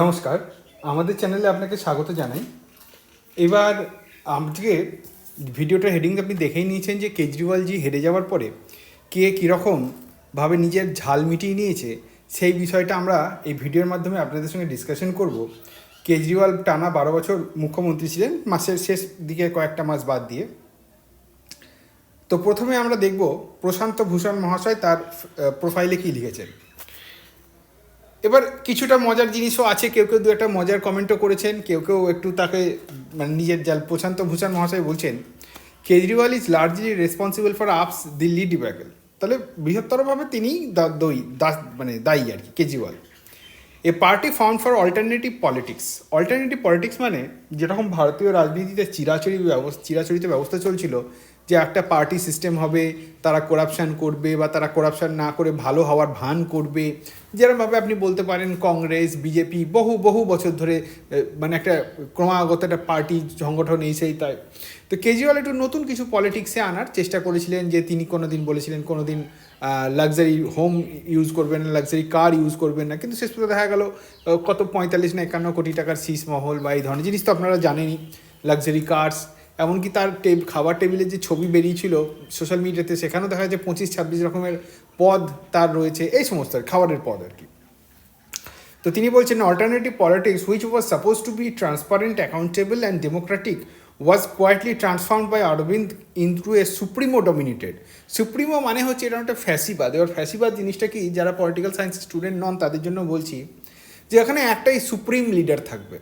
নমস্কার, আমাদের চ্যানেলে আপনাকে স্বাগত জানাই। এবার আজকে ভিডিওটা হেডিং আপনি দেখেই নিয়েছেন যে কেজরিওয়ালজি হেরে যাওয়ার পরে কে কীরকমভাবে নিজের ঝাল মিটিয়ে নিয়েছে, সেই বিষয়টা আমরা এই ভিডিওর মাধ্যমে আপনাদের সঙ্গে ডিসকাশন করব। কেজরিওয়াল টানা বারো বছর মুখ্যমন্ত্রী ছিলেন, মাসের শেষ দিকে কয়েকটা মাস বাদ দিয়ে। তো প্রথমে আমরা দেখব প্রশান্ত ভূষণ মহাশয় তার প্রোফাইলে কী লিখেছেন। এবার কিছুটা মজার জিনিসও আছে, কেউ কেউ দু একটা মজার কমেন্টও করেছেন, কেউ কেউ একটু তাকে মানে নিজের জাল প্রশান্ত ভূষণ মহাশয় বলছেন, Kejriwal is largely responsible for AAP's Delhi debacle তাহলে বৃহত্তরভাবে তিনি দই দাস মানে দায়ী আর কি, Kejriwal. A party found for alternative politics alternative politics মানে যেরকম ভারতীয় রাজনীতিতে চিরাচরিত ব্যবস্থা চিরাচরিত ব্যবস্থা চলছিল যে একটা পার্টি সিস্টেম হবে, তারা করাপশান করবে বা তারা করাপশান না করে ভালো হওয়ার ভান করবে। যেরকমভাবে আপনি বলতে পারেন কংগ্রেস বিজেপি বহু বহু বছর ধরে মানে একটা ক্রমাগত একটা পার্টি সংগঠন এই সেই তাই। তো কেজরিওয়াল একটু নতুন কিছু পলিটিক্সে আনার চেষ্টা করেছিলেন যে তিনি কোনো দিন বলেছিলেন কোনো দিন লাক্সারি হোম ইউজ করবেন না লাক্সারি কার ইউজ করবেন না। কিন্তু শেষ পর্যন্ত দেখা গেল কত পঁয়তাল্লিশ না একান্ন কোটি টাকার শীষ মহল বা এই ধরনের জিনিস তো আপনারা জানেনই। লাক্সারি কার্স এমনকি তার টেব, খাবার টেবিলের যে ছবি বেরিয়েছিল সোশ্যাল মিডিয়াতে, সেখানেও দেখা যাচ্ছে পঁচিশ, ছাব্বিশ রকমের পদ তার রয়েছে, এই সমস্ত খাবারের পদ আর কি। তো তিনি বলছেন alternative politics which was suppose to be transparent accountable and democratic was quietly transform by Arvind into a supremo dominated supremo মানে হচ্ছে এটা একটা ফ্যাসিবাদ। এবার ফ্যাসিবাদ জিনিসটা কি? যারা পলিটিক্যাল সায়েন্স স্টুডেন্ট নন, তাদের জন্য বলছি যে, এখানে একটাই সুপ্রিম লিডার থাকবে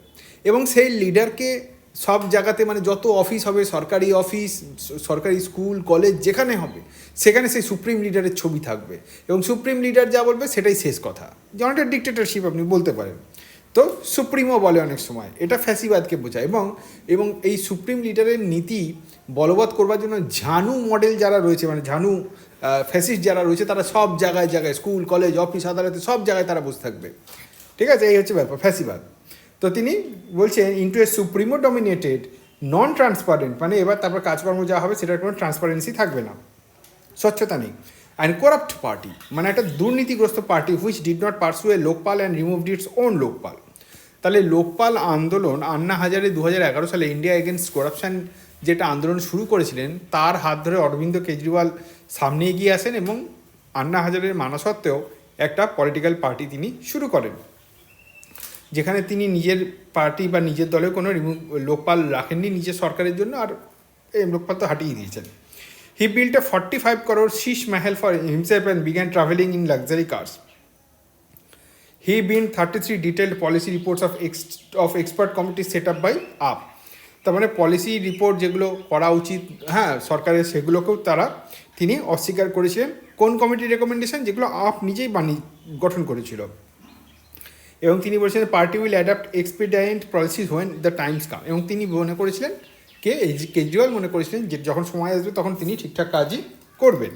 এবং সেই লিডারকে সব জায়গাতে মানে যত অফিস হবে, সরকারি অফিস সরকারি স্কুল কলেজ যেখানে হবে, সেখানে সেই সুপ্রিম লিডারের ছবি থাকবে। এবং সুপ্রিম লিডার যা বলবে, সেটাই শেষ কথা। একটা ডিক্টেটরশিপ আপনি বলতে পারেন। তো সুপ্রিমও বলে অনেক সময়, এটা ফ্যাসিবাদকে বোঝায়। এবং এবং এই সুপ্রিম লিডারের নীতি বলবৎ করবার জন্য ঝানু মডেল যারা রয়েছে মানে ঝানু ফ্যাসিস্ট যারা রয়েছে, তারা সব জায়গায় জায়গায় স্কুল কলেজ অফিস আদালতে সব জায়গায় তারা বসে থাকবে। ঠিক আছে? এই হচ্ছে ব্যাপার, ফ্যাসিবাদ। তো তিনি বলছেন into a supremo dominated non transparent মানে এবার তারপর কাজকর্ম যা হবে সেটার কোনো ট্রান্সপারেন্সি থাকবে না। স্বচ্ছতা নেই। অ্যান্ড করাপ্ট পার্টি মানে একটা দুর্নীতিগ্রস্ত party which did not pursue a Lokpal and removed its own Lokpal তাহলে লোকপাল আন্দোলন আন্না হাজারে দু হাজার এগারো সালে ইন্ডিয়া এগেনস্ট করাপশন যেটা আন্দোলন শুরু করেছিলেন, তার হাত ধরে অরবিন্দ কেজরিওয়াল সামনে এগিয়ে আসেন এবং আন্না হাজারের মানা সত্ত্বেও একটা পলিটিক্যাল পার্টি তিনি শুরু করেন। যেখানে তিনি নিজের পার্টি বা নিজের দলে কোনো লোকপাল রাখেননি নিজের সরকারের জন্য আর এই লোকপাল তো হাটিয়ে দিয়েছেন। He built a forty five crore Sheesh Mahal for himself and began travelling in luxury cars he been thirty three detailed policy reports of ex of expert committee set up by AAP তার মানে policy report যেগুলো করা উচিত হ্যাঁ সরকারের সেগুলোকেও তারা, তিনি অস্বীকার করেছিলেন। কোন কমিটির রেকমেন্ডেশন যেগুলো আপ নিজেই বানিয়ে গঠন করেছিল। এবং তিনি বলেছিলেন party will adapt expedient policies when the times come এবং তিনি মনে করেছিলেন, কে কেজরিওয়াল মনে করেছিলেন যে যখন সময় আসবে তখন তিনি ঠিকঠাক কাজই করবেন।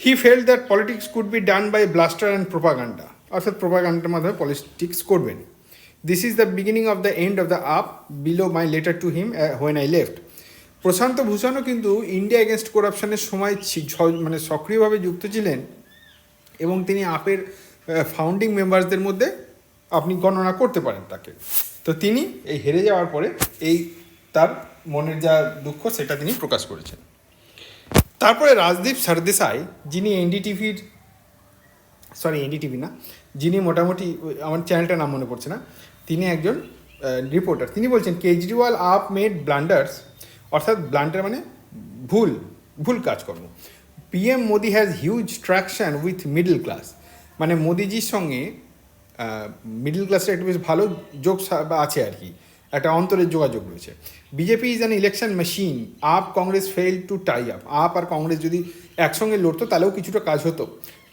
He felt that politics could be done by bluster and propaganda অর্থাৎ প্রোপাগান্ডার মাধ্যমে পলিটিক্স করবেন। This is the beginning of the end of the AAP below my letter to him when I left Prashant ভূষণও কিন্তু India against করাপশনের সময় মানে সক্রিয়ভাবে যুক্ত ছিলেন এবং তিনি আপের ফাউন্ডিং মেম্বারসদের মধ্যে আপনি গণনা করতে পারেন তাকে। তো তিনি এই হেরে যাওয়ার পরে এই তার মনের যা দুঃখ, সেটা তিনি প্রকাশ করেছেন। তারপরে রাজদীপ সরদেশাই, যিনি এনডিটিভির সরি এনডিটিভি না, যিনি মোটামুটি, আমার চ্যানেলটার নাম মনে পড়ছে না, তিনি একজন রিপোর্টার তিনি বলছেন, কেজরিওয়াল আপ মেড ব্লান্ডার্স অর্থাৎ ব্লান্ডার মানে ভুল ভুল কাজকর্ম। PM Modi has huge traction with middle class মানে মোদিজির সঙ্গে মিডল ক্লাসের একটা বেশ ভালো যোগ আছে আর কি, একটা অন্তরের যোগাযোগ রয়েছে। BJP is an election machine AAP Congress fail to tie up up আর কংগ্রেস যদি একসঙ্গে লড়তো, তাহলেও কিছুটা কাজ হতো।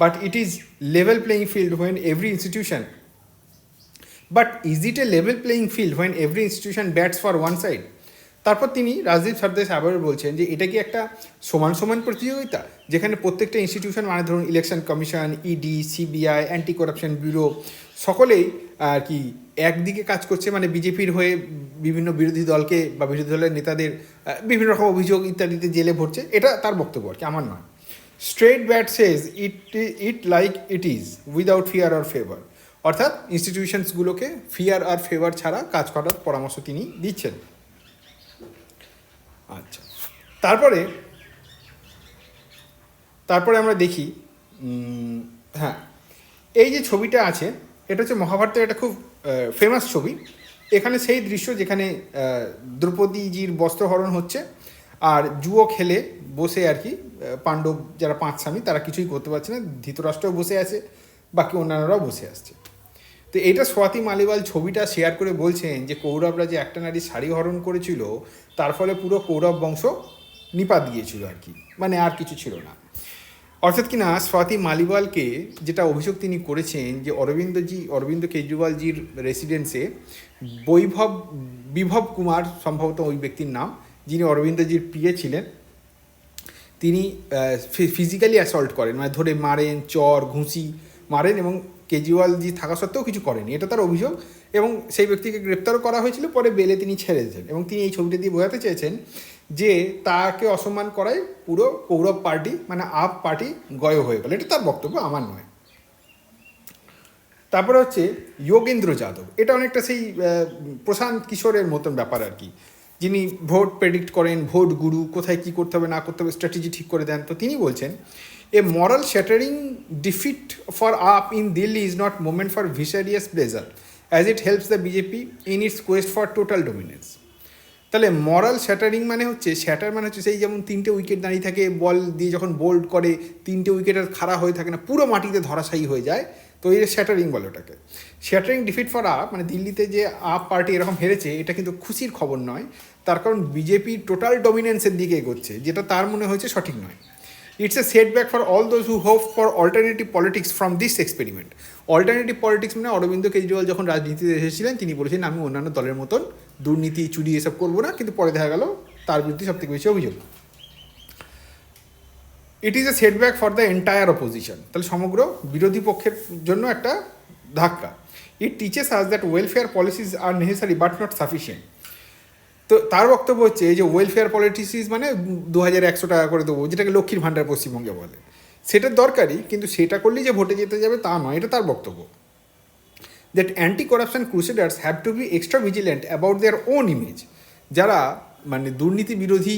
But it is level playing field when every institution but is it a level playing field when every institution bats for one side তারপর তিনি রাজদীপ সরদেশ আবার বলছেন যে এটা কি একটা সমান সমান প্রতিযোগিতা? যেখানে প্রত্যেকটা ইনস্টিটিউশন মানে ধরুন election commission ED CBI anti corruption bureau সকলেই আর কি একদিকে কাজ করছে মানে বিজেপির হয়ে বিভিন্ন বিরোধী দলকে বা বিরোধী দলের নেতাদের বিভিন্ন রকম অভিযোগ ইত্যাদিতে জেলে ভরছে। এটা তার বক্তব্য আর কি, আমার নয়। Straight bat says it it like it is without fear or favour অর্থাৎ ইনস্টিটিউশনসগুলোকে ফিয়ার আর ফেভার ছাড়া কাজ করার পরামর্শ তিনি দিচ্ছেন। আচ্ছা। তারপরে তারপরে আমরা দেখি হ্যাঁ এই যে ছবিটা আছে, এটা হচ্ছে মহাভারতের একটা খুব ফেমাস ছবি। এখানে সেই দৃশ্য যেখানে দ্রৌপদীজির বস্ত্রহরণ হচ্ছে, আর জুয়ো খেলে বসে আর কি পাণ্ডব যারা পাঁচ স্বামী, তারা কিছুই করতে পারছে না, ধৃতরাষ্ট্রও বসে আছে, বাকি অন্যান্যরাও বসে আসছে। তো এটা স্বাতি মালিওয়াল ছবিটা শেয়ার করে বলছেন যে কৌরবরা যে একটা নারী শাড়ি হরণ করেছিল, তার ফলে পুরো কৌরব বংশ নিপাত গিয়েছিল আর কি। মানে আর কিছু ছিল না। অর্থাৎ কিনা স্বাতি মালিওয়ালকে যেটা অভিযোগ তিনি করেছেন যে অরবিন্দজি, অরবিন্দ কেজরিওয়ালজির রেসিডেন্সে বৈভব, বিভব কুমার সম্ভবত ওই ব্যক্তির নাম, যিনি অরবিন্দজির প্রিয় ছিলেন, তিনি ফিজিক্যালি অ্যাসল্ট করেন মানে ধরে মারেন, চর ঘুষি মারেন এবং কেজরিওয়ালজি থাকা সত্ত্বেও কিছু করেনি। এটা তার অভিযোগ এবং সেই ব্যক্তিকে গ্রেপ্তারও করা হয়েছিল, পরে বেলে তিনি ছেড়ে দিয়েছেন এবং তিনি এই ছবিটা দিয়ে বোঝাতে চেয়েছেন যে তাকে অসম্মান করায় পুরো কৌরব পার্টি মানে আপ পার্টি গয় হয়ে গেল। এটা তার বক্তব্য, আমার নয়। তারপরে হচ্ছে যোগেন্দ্র যাদব। এটা অনেকটা সেই প্রশান্ত কিশোরের মতন ব্যাপার আর কি। যিনি ভোট প্রেডিক্ট করেন, ভোট গুরু কোথায় কি করতে হবে, না করতে হবে স্ট্র্যাটেজি ঠিক করে দেন। তো তিনি বলছেন a moral shattering defeat for AAP in Delhi is not moment for vicarious pleasure as it helps the BJP in its quest for total dominance তাহলে মরাল শ্যাটারিং মানে হচ্ছে শ্যাটার মানে হচ্ছে সেই যেমন তিনটে উইকেট দাঁড়িয়ে থাকে বল দিয়ে যখন বোল্ড করে, তিনটে উইকেট আর খাড়া হয়ে থাকে না, পুরো মাটিতে ধরাশায়ী হয়ে যায়, তো এই শ্যাটারিং বলে ওটাকে। শ্যাটারিং ডিফিট ফর আপ মানে দিল্লিতে যে আপ পার্টি এরকম হেরেছে, এটা কিন্তু খুশির খবর নয়। তার কারণ বিজেপি টোটাল ডমিনেন্সের দিকে এগোচ্ছে, যেটা তার মনে হয়েছে সঠিক নয়। It's a setback for all those who hope for alternative politics from this experiment alternative politics মানে অরবিন্দ কেজরিওয়াল যখন রাজনীতিতে এসেছিলেন, তিনি বলেছেন আমি অন্যান্য দলের মতন দুর্নীতি, চুরি এসব করব না। কিন্তু পরে দেখা গেল, তার বিরুদ্ধে সবথেকে বেশি অভিযোগ। It is a setback for the entire opposition তাহলে সমগ্র বিরোধী পক্ষের জন্য একটা ধাক্কা। It teaches us that welfare policies are necessary but not sufficient তো তার বক্তব্য হচ্ছে, এই যে ওয়েলফেয়ার পলিটিসিস মানে দু হাজার একশো টাকা করে দেবো, যেটাকে লক্ষ্মীর ভাণ্ডার পশ্চিমবঙ্গে বলে। সেটা দরকারি কিন্তু সেটা করলেই যে ভোটে যেতে যাবে তা নয়, এটা তার বক্তব্য। That anti corruption crusaders have to be extra vigilant about their own image যারা মানে দুর্নীতি বিরোধী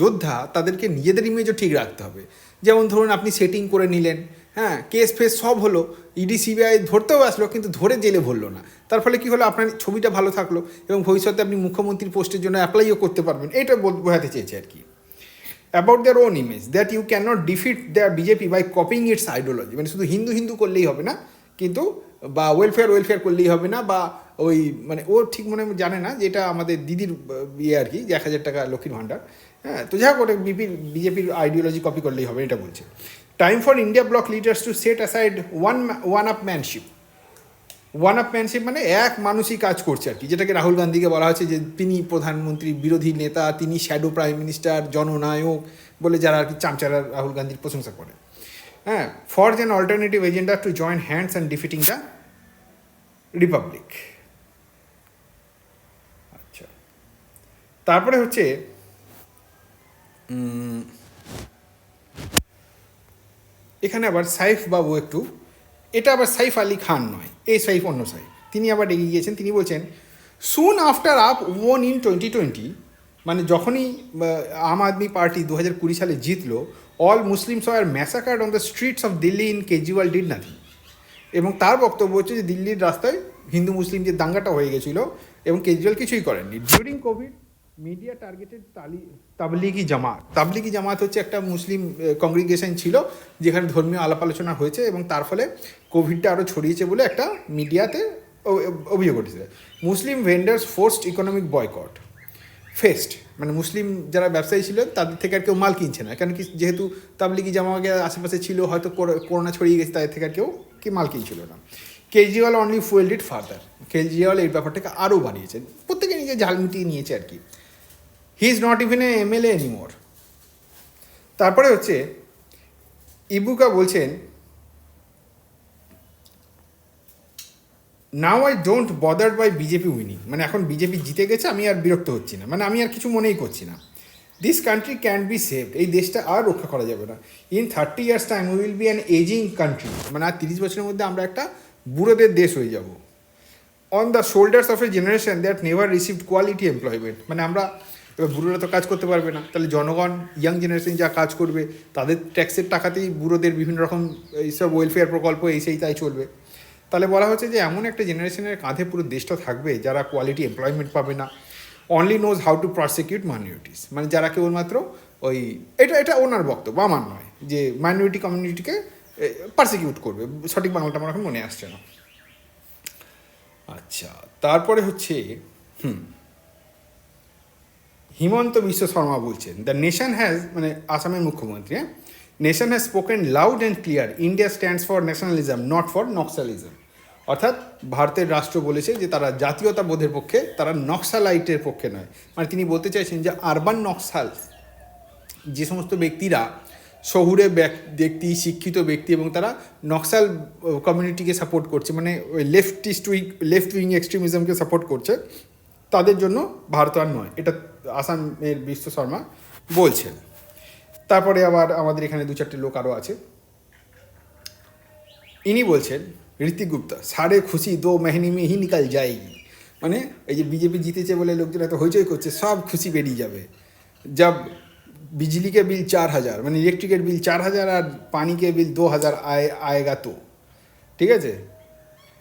যোদ্ধা, তাদেরকে নিজেদের ইমেজও ঠিক রাখতে হবে। যেমন ধরুন আপনি সেটিং করে নিলেন হ্যাঁ কেস ফেস সব হলো ইডি সিবিআই ধরতেও আসলো, কিন্তু ধরে জেলে ভরলো না। তার ফলে কী হলো? আপনার ছবিটা ভালো থাকল এবং ভবিষ্যতে আপনি মুখ্যমন্ত্রীর পোস্টের জন্য অ্যাপ্লাইও করতে পারবেন। এটা বোঝাতে চেয়েছে আর কি। About their own image that you can not defeat their BJP by copying its ideology মানে শুধু হিন্দু হিন্দু করলেই হবে না, কিন্তু, বা ওয়েলফেয়ার ওয়েলফেয়ার করলেই হবে না, বা ওই মানে ও ঠিক মনে জানে না যে এটা আমাদের দিদির ইয়ে আর কি এক হাজার টাকা লক্ষ্মীর ভাণ্ডার। হ্যাঁ তো যাই হোক ওটা বিপির বিজেপির আইডিওলজি কপি করলেই হবে, এটা বলছে। Time for India bloc leaders to set aside one one upmanship one upmanship মানে এক মানুষই কাজ করছে আর কি, যেটাকে রাহুল গান্ধীকে বলা হচ্ছে যে তিনি প্রধানমন্ত্রী, বিরোধী নেতা, তিনি শ্যাডো প্রাইম মিনিস্টার জননায়ক বলে যারা আর কি চামচারা রাহুল গান্ধীর প্রশংসা করে। হ্যাঁ for an alternative agenda to join hands and defeating the republic আচ্ছা। তারপরে হচ্ছে এখানে আবার সাইফ বাবু একটু। এটা আবার সাইফ আলী খান নয়, এই সাইফ অন্য সাইফ। তিনি আবার এগিয়ে গিয়েছেন, তিনি বলছেন soon after AAP won in twenty twenty মানে যখনই আম আদমি পার্টি দু হাজার কুড়ি সালে জিতলো all Muslims are massacred on the streets of Delhi in Kejriwal did nothing এবং তার বক্তব্য হচ্ছে যে দিল্লির রাস্তায় হিন্দু মুসলিম যে দাঙ্গাটা হয়ে গেছিল এবং কেজরিওয়াল কিছুই করেননি। During Covid media targeted Tablighi Jamaat. Tablighi Jamaat হচ্ছে একটা মুসলিম কংগ্রিগেশন ছিল, যেখানে ধর্মীয় আলাপ আলোচনা হয়েছে এবং তার ফলে কোভিডটা আরও ছড়িয়েছে বলে একটা মিডিয়াতে অভিযোগ উঠেছে। Muslim vendors forced economic boycott faced মানে মুসলিম যারা ব্যবসায়ী ছিল তাদের থেকে আর কেউ মাল কিনছে না কারণ কি যেহেতু তাবলিগি জামাকে আশেপাশে ছিল, হয়তো করো- করোনা ছড়িয়ে গেছে, তাদের থেকে আর কেউ কি মাল কিনছিল না। Kejriwal only fuelled it further Kejriwal এই ব্যাপারটাকে আরও বাড়িয়েছেন প্রত্যেকে নিজে ঝাল মিটিয়ে নিয়েছে আর কি। He is not even a MLA anymore তারপরে হচ্ছে, ইবুকা বলছেন now I don't bothered by BJP winning মানে এখন বিজেপি জিতে গেছে, আমি আর বিরক্ত হচ্ছি না। মানে আমি আর কিছু মনেই করছি না। This country can be saved এই দেশটা আর রক্ষা করা যাবে না। In thirty years time will be an ageing country মানে আর তিরিশ বছরের মধ্যে আমরা একটা বুড়োদের দেশ হয়ে যাব। On the shoulders of a generation that never received quality employment মানে আমরা এবার বুড়োরা তো কাজ করতে পারবে না। তাহলে জনগণ ইয়াং জেনারেশন যা কাজ করবে, তাদের ট্যাক্সের টাকাতেই বুড়োদের বিভিন্ন রকম এইসব ওয়েলফেয়ার প্রকল্প এই সেই তাই চলবে। তাহলে বলা হচ্ছে যে এমন একটা জেনারেশনের কাঁধে পুরো দেশটা থাকবে যারা কোয়ালিটি এমপ্লয়মেন্ট পাবে না। Only knows how to prosecute minorities মানে যারা কেবলমাত্র ওই, এটা এটা ওনার বক্তব্য, আমার নয়, যে মাইনরিটি কমিউনিটিকে পারসিকিউট করবে। সঠিক বাংলাটা আমার এখন মনে আসছে না। আচ্ছা তারপরে হচ্ছে, হুম হিমন্ত বিশ্ব শর্মা বলছেন দ্য নেশন হ্যাজ মানে আসামের মুখ্যমন্ত্রী হ্যাঁ nation has spoken loud and clear India stands for nationalism not for Naxalism অর্থাৎ ভারতের রাষ্ট্র বলেছে যে তারা জাতীয়তাবোধের পক্ষে, তারা নক্সালাইটের পক্ষে নয়। মানে তিনি বলতে চাইছেন যে আরবান নক্সাল, যে সমস্ত ব্যক্তিরা শহুরে ব্যক- ব্যক্তি, শিক্ষিত ব্যক্তি এবং তারা নক্সাল কমিউনিটিকে সাপোর্ট করছে মানে ওই লেফটিস্ট উইং লেফট উইং এক্সট্রিমিজমকে সাপোর্ট করছে তাদের জন্য ভারত আর নয়। এটা আসামের বিশ্ব শর্মা বলছেন। তারপরে আবার আমাদের এখানে দু চারটে লোক আরও আছে। ইনি বলছেন ঋতিক গুপ্তা, সারে খুশি দো মেহনি মেহি নিকাল যায়গি মানে এই যে বিজেপি জিতেছে বলে লোকজন এত হইচই করছে, সব খুশি বেরিয়ে যাবে। যা বিজলিকে বিল চার হাজার মানে ইলেকট্রিকের বিল চার হাজার আর পানিকে বিল দু হাজার আয়, আয়েগা তো। ঠিক আছে?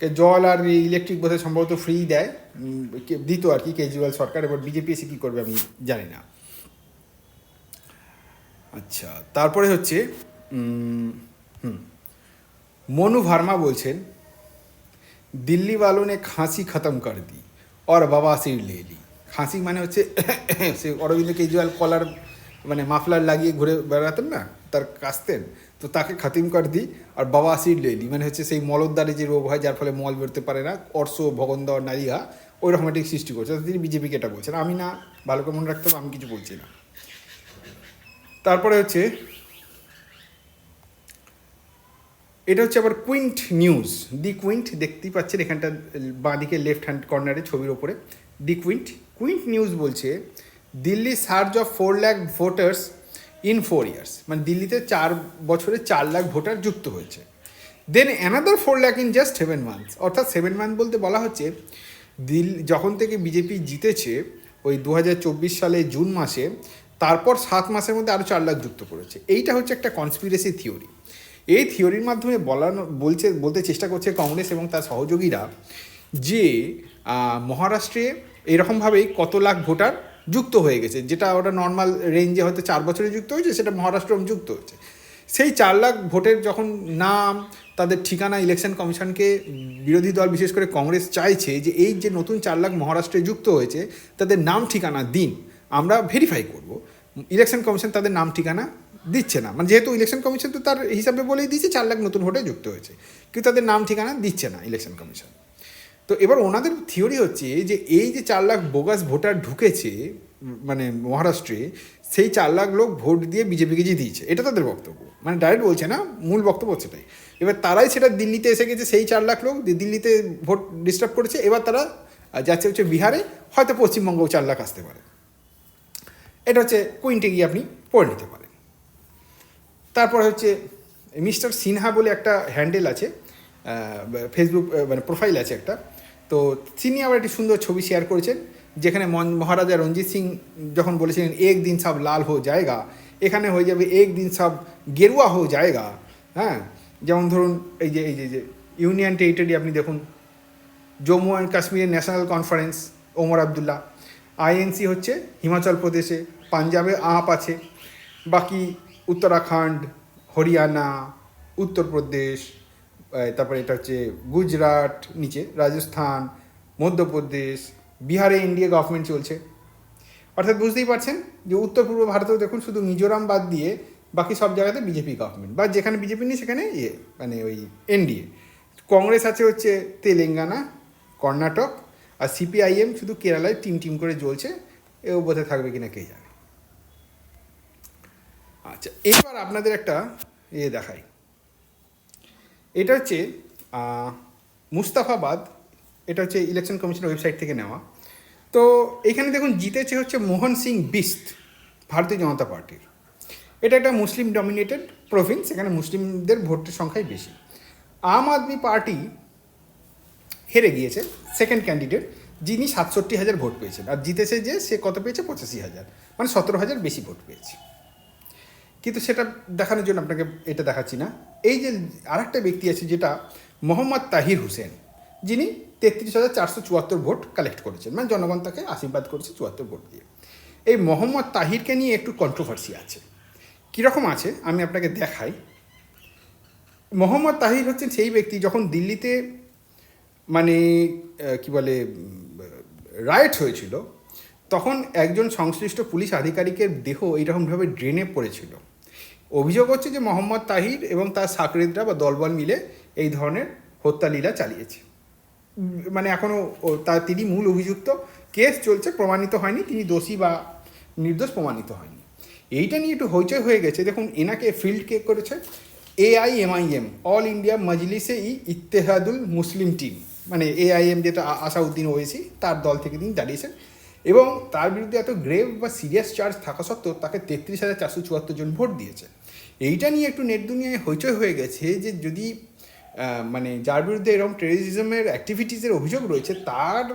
জল আর ইলেকট্রিক বোধহয় সম্ভবত ফ্রি দেয় উম, কে- দিত আর কি কেজরিওয়াল সরকার এবার বিজেপি এসে কী করবে আমি জানি না আচ্ছা তারপরে হচ্ছে উম, হুম মনু ভার্মা বলছেন দিল্লি वालों ने খাঁসি খতম কর দি और ববাসির ले ली খাঁসি মানে হচ্ছে সে অরবিন্দ কেজরিওয়াল কলার মানে মাফলার লাগিয়ে ঘুরে বেড়াতেন না তার কাস্তেন তো তাকে খাতিম কর দিই আর বাবা বাবাসির লেলি মানে হচ্ছে সেই মলদ্বারে যে রোগ হয়, যার ফলে মল বেরোতে পারে না অর্শ ভগন্দর নারীহা ওই রকম একটা সৃষ্টি করছে। তিনি বিজেপিকে এটা বলছেন। আমি না, ভালো করে মনে রাখতে হবে, আমি কিছু বলছি না। তারপরে হচ্ছে, এটা হচ্ছে আবার কুইন্ট নিউজ। দি কুইন্ট দেখতেই পাচ্ছেন এখানটা বাঁদিকে লেফট হ্যান্ড কর্নারে ছবির ওপরে। দি কুইন্ট কুইন্ট নিউজ বলছে Delhi surge of four lakh voters in four years মানে দিল্লিতে চার বছরে চার লাখ ভোটার যুক্ত হয়েছে। Then another four lakh in just seven months অর্থাৎ সেভেন মান্থ বলতে বলা হচ্ছে দিল্লি যখন থেকে বিজেপি জিতেছে, ওই দু হাজার চব্বিশ সালে জুন মাসে, তারপর সাত মাসের মধ্যে আরও চার লাখ যুক্ত করেছে। এইটা হচ্ছে একটা কনস্পিরেসি থিওরি এই থিওরির মাধ্যমে বলানো, বলছে, বলতে চেষ্টা করছে কংগ্রেস এবং তার সহযোগীরা যে মহারাষ্ট্রে এরকমভাবেই কত লাখ ভোটার যুক্ত হয়ে গেছে। যেটা ওটা নর্মাল রেঞ্জে হয়তো চার বছরে যুক্ত হয়েছে, সেটা মহারাষ্ট্র যুক্ত হয়েছে সেই চার লাখ ভোটের যখন নাম, তাদের ঠিকানা ইলেকশন কমিশনকে বিরোধী দল, বিশেষ করে কংগ্রেস চাইছে যে এই যে নতুন চার লাখ মহারাষ্ট্রে যুক্ত হয়েছে, তাদের নাম, ঠিকানা, দিন আমরা ভেরিফাই করব। ইলেকশন কমিশন তাদের নাম, ঠিকানা দিচ্ছে না। মানে যেহেতু ইলেকশন কমিশন তো তার হিসাবে বলেই দিয়েছে, চার লাখ নতুন ভোটে যুক্ত হয়েছে। কিন্তু তাদের নাম, ঠিকানা দিচ্ছে না ইলেকশন কমিশন। তো এবার ওনাদের থিওরি হচ্ছে যে এই যে চার লাখ বোগাস ভোটার ঢুকেছে মানে মহারাষ্ট্রে, সেই চার লাখ লোক ভোট দিয়ে বিজেপিকে জিতিয়েছে এটা তাদের বক্তব্য। মানে ডাইরেক্ট বলছে না, মূল বক্তব্য সেটাই এবার তারাই সেটা দিল্লিতে এসে গেছে, সেই চার লাখ লোক দিল্লিতে ভোট ডিস্টার্ব করেছে, এবার তারা যাচ্ছে হচ্ছে বিহারে, হয়তো পশ্চিমবঙ্গেও চার লাখ আসতে পারে। এটা হচ্ছে কুইন্টে গিয়ে আপনি পড়ে নিতে পারেন। তারপরে হচ্ছে মিস্টার সিনহা বলে একটা হ্যান্ডেল আছে ফেসবুক মানে প্রোফাইল আছে একটা। তো তিনি আবার একটি সুন্দর ছবি শেয়ার করেছেন, যেখানে মন- মহারাজা রঞ্জিত সিং যখন বলেছিলেন, এক দিন সব লাল হো জায়গা এখানে হয়ে যাবে, এক দিন সব গেরুয়া হো জায়গা হ্যাঁ? যেমন ধরুন, এই যে এই যে যে ইউনিয়ন টেরিটরি আপনি দেখুন জম্মু অ্যান্ড কাশ্মীরের national conference Omar Abdullah INC হচ্ছে হিমাচল প্রদেশে পাঞ্জাবে আপ আছে, বাকি উত্তরাখণ্ড হরিয়ানা উত্তরপ্রদেশ তারপরে এটা হচ্ছে গুজরাট, নিচে রাজস্থান, মধ্যপ্রদেশ, বিহারে ইন্ডিয়া গভর্নমেন্ট চলছে। অর্থাৎ বুঝতেই পারছেন যে উত্তর পূর্ব ভারতেও দেখুন শুধু মিজোরাম বাদ দিয়ে বাকি সব জায়গাতে বিজেপি গভর্নমেন্ট বা যেখানে বিজেপি নেই সেখানে ইয়ে মানে ওই এনডিএ কংগ্রেস আছে হচ্ছে তেলেঙ্গানা, কর্ণাটক আর সিপিআইএম শুধু কেরালায় টিম টিম করে জ্বলছে এও বোধহয় থাকবে কিনা কে জানে। আচ্ছা এবার আপনাদের একটা ইয়ে দেখাই। এটা হচ্ছে মুস্তাফাবাদ, এটা হচ্ছে ইলেকশন কমিশনের ওয়েবসাইট থেকে নেওয়া। তো এখানে দেখুন, জিতেছে হচ্ছে মোহন সিং বিস্ত, ভারতীয় জনতা পার্টির। এটা একটা মুসলিম ডমিনেটেড প্রভিন্স এখানে মুসলিমদের ভোটের সংখ্যাই বেশি। আম আদমি পার্টি হেরে গিয়েছে সেকেন্ড ক্যান্ডিডেট যিনি সাতষট্টি হাজার ভোট পেয়েছেন। আর জিতেছে যে, সে কত পেয়েছে? পঁচাশি হাজার। মানে সতেরো হাজার বেশি ভোট পেয়েছে। কিন্তু সেটা দেখানোর জন্য আপনাকে এটা দেখাচ্ছি না। এই যে আরেকটা ব্যক্তি আছে যেটা মোহাম্মদ তাহির হোসেন, যিনি তেত্রিশ হাজার চারশো চুয়াত্তর ভোট কালেক্ট করেছেন। মানে জনগণ তাকে আশীর্বাদ করেছে চুয়াত্তর ভোট দিয়ে। এই মোহাম্মদ তাহিরকে নিয়ে একটু কন্ট্রোভার্সি আছে। কীরকম আছে? আমি আপনাকে দেখাই। মোহাম্মদ তাহির হচ্ছেন সেই ব্যক্তি যখন দিল্লিতে মানে কি বলে রাইট হয়েছিল, তখন একজন সংশ্লিষ্ট পুলিশ আধিকারিকের দেহ এইরকমভাবে ড্রেনে পড়েছিল। অভিযোগ হচ্ছে যে মোহাম্মদ তাহির এবং তার সাকরেদরা বা দলবল মিলে এই ধরনের হত্যালীলা চালিয়েছে। মানে এখনও তার তিনি মূল অভিযুক্ত। কেস চলছে, প্রমাণিত হয়নি, তিনি দোষী বা নির্দোষ প্রমাণিত হয়নি। এইটা নিয়ে একটু হইচই হয়ে গেছে। দেখুন, এনাকে ফিল্ড কে করেছে AIMIM all India Majlis e Ittehadul Muslimeen মানে এআইএম যেটা আসাউদ্দিন ওয়েসি, তার দল থেকে তিনি দাঁড়িয়েছেন এবং তার বিরুদ্ধে এত গ্রেভ বা সিরিয়াস চার্জ থাকা সত্ত্বেও তাকে তেত্রিশ হাজার চারশো চুয়াত্তর জন ভোট দিয়েছে। এইটা নিয়ে একটু নেট দুনিয়ায় হইচই হয়ে গেছে যে যদি মানে যার বিরুদ্ধে এরকম টেরিজমের অ্যাক্টিভিটিসের অভিযোগ রয়েছে, তার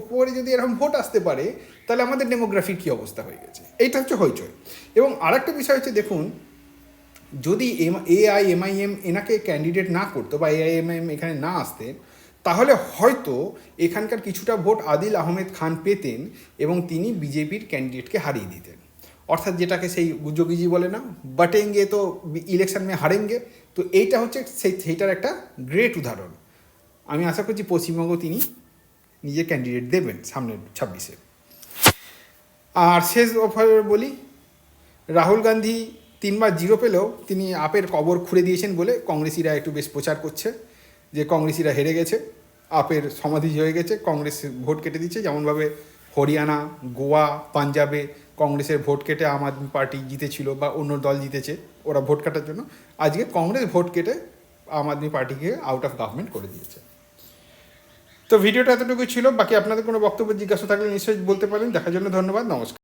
উপরে যদি এরকম ভোট আসতে পারে, তাহলে আমাদের ডেমোগ্রাফির কী অবস্থা হয়ে গেছে? এইটা হচ্ছে হইচই। এবং আরেকটা বিষয় হচ্ছে, দেখুন, যদি এম, এআই, এমআইএম এনাকে ক্যান্ডিডেট না করতো বা এআইএমআইএম এখানে না আসতেন তাহলে হয়তো এখানকার কিছুটা ভোট আদিল আহমেদ খান পেতেন এবং তিনি বিজেপির ক্যান্ডিডেটকে হারিয়ে দিতেন। অর্থাৎ যেটাকে সেই যোগীজি বলে না, বাটেঙ্গে তো ইলেকশন মে হারেঙ্গে, তো এইটা হচ্ছে সেই সেইটার একটা গ্রেট উদাহরণ। আমি আশা করছি পশ্চিমবঙ্গ তিনি নিজের ক্যান্ডিডেট দেবেন সামনের ছাব্বিশে। আর শেষ অফার বলি, রাহুল গান্ধী তিনবার জিরো পেলেও তিনি আপের কবর খুঁড়ে দিয়েছেন বলে কংগ্রেসিরা একটু বেশ প্রচার করছে, যে কংগ্রেসিরা হেরে গেছে, আপের সমাধি হয়ে গেছে, কংগ্রেস ভোট কেটে দিচ্ছে, যেমনভাবে হরিয়ানা, গোয়া, পাঞ্জাবে কংগ্রেসের ভোট কেটে আম আদমি পার্টি জিতেছিল বা অন্য দল জিতেছে, ওরা ভোট কাটার জন্য আজকে কংগ্রেস ভোট কেটে আম আদমি পার্টিকে আউট অফ গভর্নমেন্ট করে দিয়েছে। তো ভিডিওটা এতটুকু ছিল, বাকি আপনাদের কোনো বক্তব্য, জিজ্ঞাসা থাকলে নিশ্চয়ই বলতে পারেন। দেখার জন্য ধন্যবাদ, নমস্কার।